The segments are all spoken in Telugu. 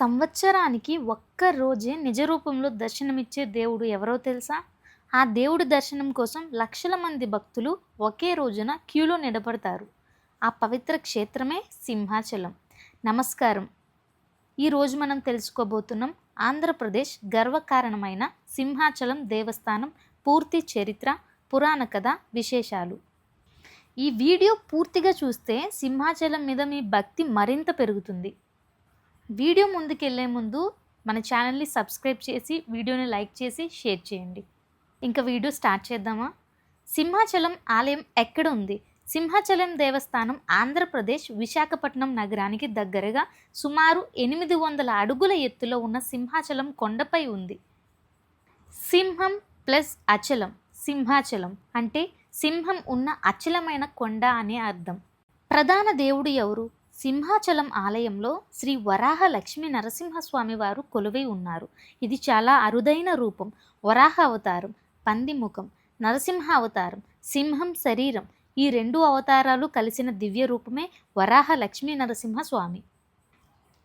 సంవత్సరానికి ఒక్క రోజే నిజ రూపంలో దర్శనమిచ్చే దేవుడు ఎవరో తెలుసా? ఆ దేవుడి దర్శనం కోసం లక్షల మంది భక్తులు ఒకే రోజున క్యూలో నిలబడతారు. ఆ పవిత్ర క్షేత్రమే సింహాచలం. నమస్కారం. ఈరోజు మనం తెలుసుకోబోతున్నాం ఆంధ్రప్రదేశ్ గర్వకారణమైన సింహాచలం దేవస్థానం పూర్తి చరిత్ర పురాణ కథ విశేషాలు. ఈ వీడియో పూర్తిగా చూస్తే సింహాచలం మీద మీ భక్తి మరింత పెరుగుతుంది. వీడియో ముందుకెళ్ళే ముందు మన ఛానల్ని సబ్స్క్రైబ్ చేసి వీడియోని లైక్ చేసి షేర్ చేయండి. ఇంకా వీడియో స్టార్ట్ చేద్దామా? సింహాచలం ఆలయం ఎక్కడ ఉంది? సింహాచలం దేవస్థానం ఆంధ్రప్రదేశ్ విశాఖపట్నం నగరానికి దగ్గరగా సుమారు ఎనిమిది వందల అడుగుల ఎత్తులో ఉన్న సింహాచలం కొండపై ఉంది. సింహం ప్లస్ అచలం. సింహాచలం అంటే సింహం ఉన్న అచలమైన కొండ అనే అర్థం. ప్రధాన దేవుడు ఎవరు? సింహాచలం ఆలయంలో శ్రీ వరాహ లక్ష్మీ నరసింహస్వామి వారు కొలువై ఉన్నారు. ఇది చాలా అరుదైన రూపం. వరాహ అవతారం పంది ముఖం నరసింహ అవతారం సింహం శరీరం ఈ రెండు అవతారాలు కలిసిన దివ్య రూపమే వరాహ లక్ష్మీ నరసింహస్వామి.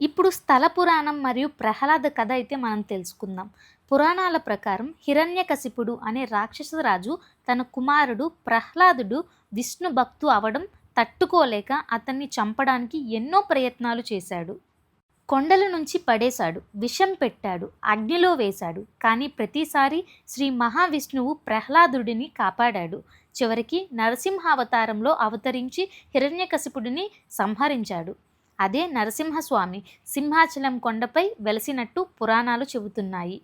ఇప్పుడు స్థల పురాణం మరియు ప్రహ్లాద కథ అయితే మనం తెలుసుకుందాం. పురాణాల ప్రకారం హిరణ్యకశిపుడు అనే రాక్షసరాజు తన కుమారుడు ప్రహ్లాదుడు విష్ణు భక్తు అవడం తట్టుకోలేక అతన్ని చంపడానికి ఎన్నో ప్రయత్నాలు చేశాడు. కొండల నుంచి పడేశాడు విషం పెట్టాడు అగ్నిలో వేశాడు. కానీ ప్రతిసారి శ్రీ మహావిష్ణువు ప్రహ్లాదుడిని కాపాడాడు. చివరికి నరసింహావతారంలో అవతరించి హిరణ్యకశిపుడిని సంహరించాడు. అదే నరసింహస్వామి సింహాచలం కొండపై వెలసినట్టు పురాణాలు చెబుతున్నాయి.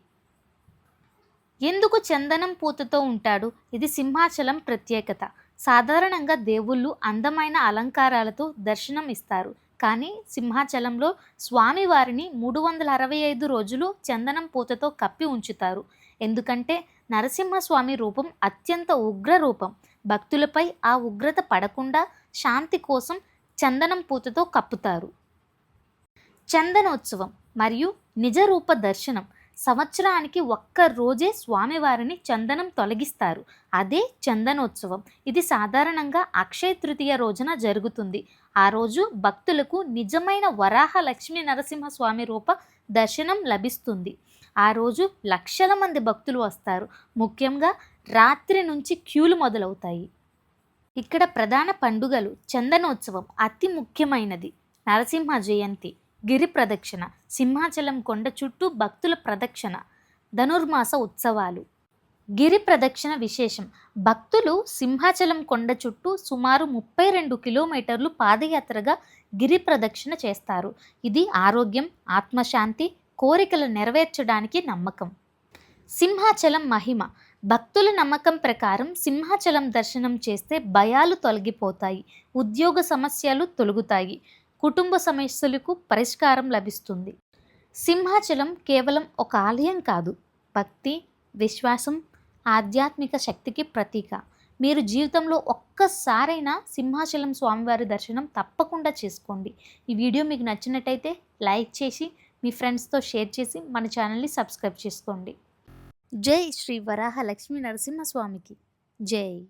ఎందుకు చందనం పూతతో ఉంటాడు? ఇది సింహాచలం ప్రత్యేకత. సాధారణంగా దేవుళ్ళు అందమైన అలంకారాలతో దర్శనం ఇస్తారు కానీ సింహాచలంలో స్వామివారిని మూడు వందల అరవై ఐదు రోజులు చందనం పూతతో కప్పి ఉంచుతారు. ఎందుకంటే నరసింహస్వామి రూపం అత్యంత ఉగ్ర రూపం. భక్తులపై ఆ ఉగ్రత పడకుండా శాంతి కోసం చందనం పూతతో కప్పుతారు. చందనోత్సవం మరియు నిజరూప దర్శనం సంవత్సరానికి ఒక్క రోజే స్వామివారిని చందనం తొలగిస్తారు. అదే చందనోత్సవం. ఇది సాధారణంగా అక్షయ తృతీయ రోజున జరుగుతుంది. ఆ రోజు భక్తులకు నిజమైన వరాహ లక్ష్మీ నరసింహస్వామి రూప దర్శనం లభిస్తుంది. ఆ రోజు లక్షల మంది భక్తులు వస్తారు. ముఖ్యంగా రాత్రి నుంచి క్యూలు మొదలవుతాయి. ఇక్కడ ప్రధాన పండుగలు చందనోత్సవం. అతి ముఖ్యమైనది. నరసింహ జయంతి. గిరి ప్రదక్షిణ సింహాచలం కొండ చుట్టూ భక్తుల ప్రదక్షిణ ధనుర్మాస ఉత్సవాలు. గిరి ప్రదక్షిణ విశేషం భక్తులు సింహాచలం కొండ చుట్టూ సుమారు ముప్పై రెండు కిలోమీటర్లు పాదయాత్రగా గిరి ప్రదక్షిణ చేస్తారు. ఇది ఆరోగ్యం ఆత్మశాంతి కోరికలు నెరవేర్చడానికి నమ్మకం. సింహాచలం మహిమ భక్తుల నమ్మకం ప్రకారం సింహాచలం దర్శనం చేస్తే భయాలు తొలగిపోతాయి ఉద్యోగ సమస్యలు తొలగుతాయి. కుటుంబ సమస్యలకు పరిష్కారం లభిస్తుంది. సింహాచలం కేవలం ఒక ఆలయం కాదు. భక్తి విశ్వాసం ఆధ్యాత్మిక శక్తికి ప్రతీక. మీరు జీవితంలో ఒక్కసారైనా సింహాచలం స్వామివారి దర్శనం తప్పకుండా చేసుకోండి. ఈ వీడియో మీకు నచ్చినట్టయితే లైక్ చేసి మీ ఫ్రెండ్స్తో షేర్ చేసి మన ఛానల్ని సబ్స్క్రైబ్ చేసుకోండి. జై శ్రీ వరాహ లక్ష్మీ నరసింహస్వామికి. జై.